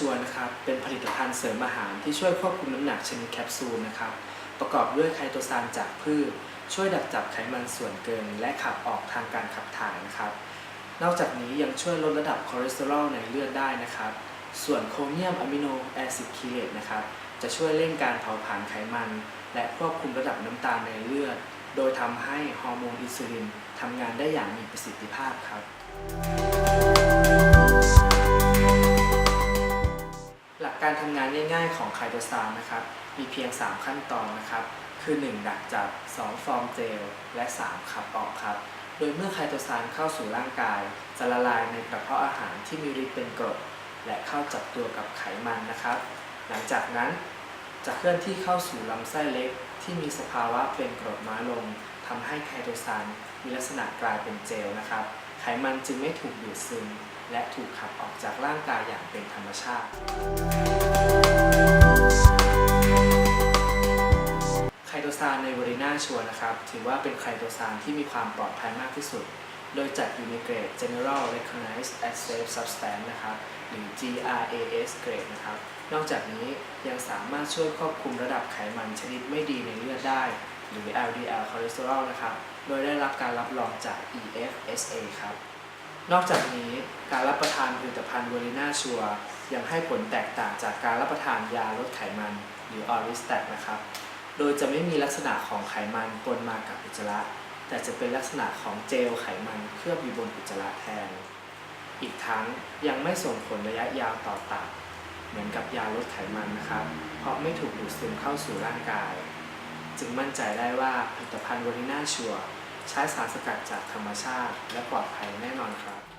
ชัวนะครับ เป็นผลิตภัณฑ์เสริมอาหารที่ช่วยควบคุมน้ำหนักชนิดแคปซูลนะครับ ประกอบด้วยไคโตซานจากพืช ช่วยดักจับไขมันส่วนเกิน และขับออกทางการขับถ่ายนะครับ นอกจากนี้ยังช่วยลดระดับคอเลสเตอรอลในเลือดได้นะครับ ส่วนโครเมียมอะมิโนแอซิดคีเลตนะครับ จะช่วยเร่งการเผาผลาญไขมัน และควบคุมระดับน้ำตาลในเลือด โดยทำให้ฮอร์โมนอินซูลินทำงานได้อย่างมีประสิทธิภาพครับ การทำงานง่ายๆ ของไคโตซานนะครับ มีเพียง 3 ขั้นตอนนะครับ คือ 1 ดักจับ 2 ฟอร์มเจล และ 3 ขับออกครับ โดยเมื่อไคโตซานเข้าสู่ร่างกาย จะละลายในกระเพาะอาหารที่มีฤทธิ์เป็นกรด และเข้าจับตัวกับไขมันนะครับ หลังจากนั้นจะเคลื่อนที่เข้าสู่ลำไส้เล็ก ที่มีสภาวะเป็นกรดน้อยลงทำให้ไคโตซานมีลักษณะกลายเป็นเจลนะครับ ไขมันจึงไม่ถูกดูดซึม และถูกขับออกจากร่างกายอย่างเป็นธรรมชาติ ไคโตซานในวอริน่าชัวนะครับ ถือว่าเป็นไคโตซานที่มีความปลอดภัยมากที่สุด โดยจัดอยู่ในเกรด General Recognized as Safe Substance นะครับ หรือ GRAS เกรดนะครับ นอกจากนี้ยังสามารถช่วยควบคุมระดับไขมันชนิดไม่ดีในเลือดได้ หรือ LDL คอเลสเตอรอลนะครับ โดยได้รับการรับรองจาก EFSA ครับ นอกจากนี้การรับประทานผลิตภัณฑ์เวอริน่าชัวยังให้ผลแตกต่างจากการรับประทานยาลดไขมันหรือออริสแตทนะครับ โดยจะไม่มีลักษณะของไขมันปนมากับอุจจาระ แต่จะเป็นลักษณะของเจลไขมันเคลือบอยู่บนอุจจาระแทน อีกทั้งยังไม่ส่งผลระยะยาวต่อตับเหมือนกับยาลดไขมันนะครับ เพราะไม่ถูกดูดซึมเข้าสู่ร่างกาย จึงมั่นใจได้ว่าผลิตภัณฑ์วอริน่าชัวใช้สารสกัดจากธรรมชาติ และปลอดภัยแน่นอนครับ